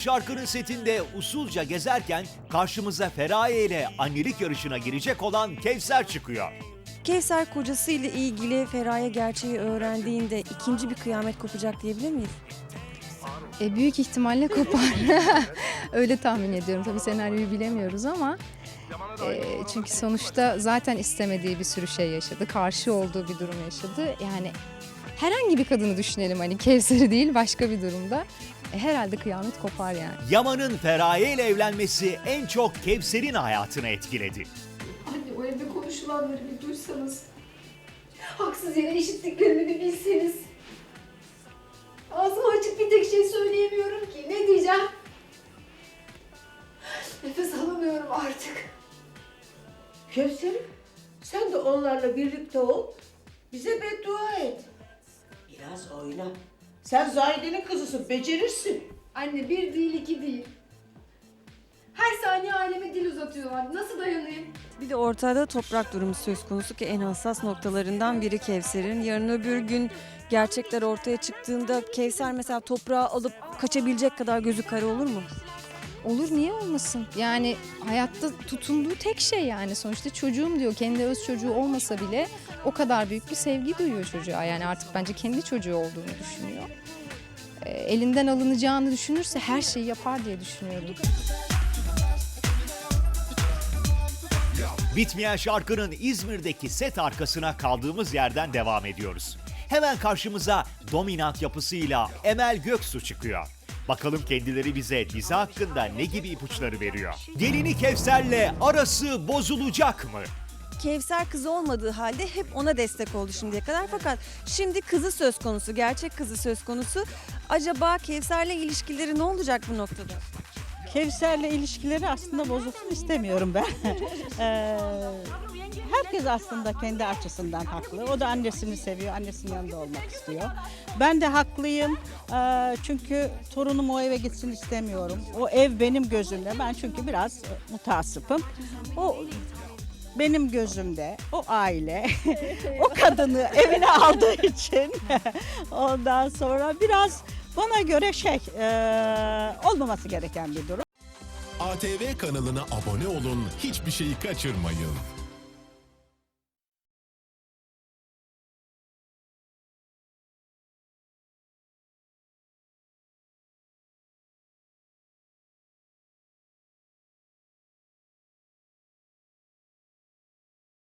Şarkının setinde usulca gezerken karşımıza Feraye ile annelik yarışına girecek olan Kevser çıkıyor. Kevser kocasıyla ilgili Feraye gerçeği öğrendiğinde ikinci bir kıyamet kopacak diyebilir miyiz? E, büyük ihtimalle kopar. Öyle tahmin ediyorum. Tabii senaryoyu bilemiyoruz ama e, çünkü sonuçta zaten istemediği bir sürü şey yaşadı. Karşı olduğu bir durum yaşadı. Yani herhangi bir kadını düşünelim hani Kevser'i değil başka bir durumda. E, herhalde kıyamet kopar yani. Yaman'ın Feraye ile evlenmesi en çok Kevser'in hayatını etkiledi. Anne o evde konuşulanları bir duysanız. Haksız yere işittiklerimi bir bilseniz. Ağzımı açıp bir tek şey söyleyemiyorum ki. Ne diyeceğim? Nefes alamıyorum artık. Kevserim, sen de onlarla birlikte ol. Bize beddua et. Biraz oyna. Sen Zahide'nin kızısın, becerirsin. Anne bir değil iki değil. Her saniye aleme dil uzatıyorlar. Nasıl dayanayım? Bir de ortada toprak durumu söz konusu ki en hassas noktalarından biri Kevser'in. Yarın öbür gün gerçekler ortaya çıktığında Kevser mesela toprağı alıp kaçabilecek kadar gözü kara olur mu? Olur niye olmasın? Yani hayatta tutunduğu tek şey yani sonuçta çocuğum diyor. Kendi öz çocuğu olmasa bile o kadar büyük bir sevgi duyuyor çocuğa. Yani artık bence kendi çocuğu olduğunu düşünüyor. E, elinden alınacağını düşünürse her şeyi yapar diye düşünüyorum. Bitmeyen şarkının İzmir'deki set arkasına kaldığımız yerden devam ediyoruz. Hemen karşımıza dominant yapısıyla Emel Göksu çıkıyor. Bakalım kendileri bize dizi hakkında ne gibi ipuçları veriyor. Gelini Kevser'le arası bozulacak mı? Kevser kızı olmadığı halde hep ona destek oldu şimdiye kadar. Fakat şimdi kızı söz konusu, gerçek kızı söz konusu. Acaba Kevser'le ilişkileri ne olacak bu noktada? Kevser'le ilişkileri aslında bozulsun istemiyorum ben. Ee, herkes aslında kendi açısından haklı. O da annesini seviyor, annesinin yanında olmak istiyor. Ben de haklıyım Ee, çünkü torunum o eve gitsin istemiyorum. O ev benim gözümde. Ben çünkü biraz mutasıpım. O benim gözümde o aile o kadını evine aldığı için ondan sonra biraz bana göre şey e, olmaması gereken bir durum. ATV kanalına abone olun, hiçbir şeyi kaçırmayın.